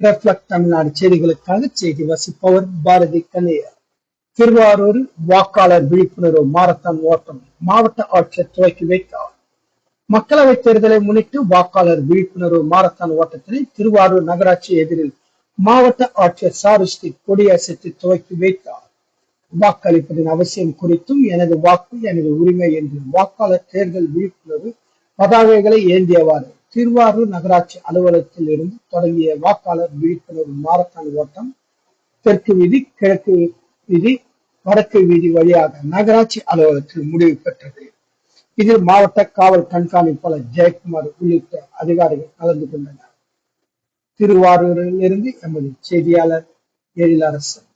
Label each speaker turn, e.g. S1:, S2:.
S1: Reflect Tamil Nadu செய்திகளுக்காக செய்தி வசிப்பவர் பாரதி கண்ணையர் திருவாரூர் வாக்காளர் விழிப்புணர்வு மாரத்தான் ஓட்டம் மாவட்ட ஆட்சியர் துவக்கி வைத்தார். மக்களவைத் தேர்தலை முன்னிட்டு வாக்காளர் விழிப்புணர்வு மாரத்தான் ஓட்டத்தினை திருவாரூர் நகராட்சி எதிரில் மாவட்ட ஆட்சியர் சாருஸ்ரீ கொடியசைத்து துவக்கி வைத்தார். வாக்களிப்பதன் அவசியம் குறித்தும் எனது வாக்கு எனது உரிமை என்று வாக்காளர் தேர்தல் விழிப்புணர்வு பதாகைகளை ஏந்தியவாறு திருவாரூர் நகராட்சி அலுவலகத்தில் இருந்து தொடங்கிய வாக்காளர் விழிப்புணர்வு மாரத்தான் ஓட்டம் தெற்கு வீதி கிழக்கு வீதி வடக்கு வீதி வழியாக நகராட்சி அலுவலகத்தில் முடிவு பெற்றது. இதில் மாவட்ட காவல் கண்காணிப்பாளர் ஜெயக்குமார் உள்ளிட்ட அதிகாரிகள் கலந்து கொண்டனர். திருவாரூரில் இருந்து எமது செய்தியாளர் எழிலரசன்.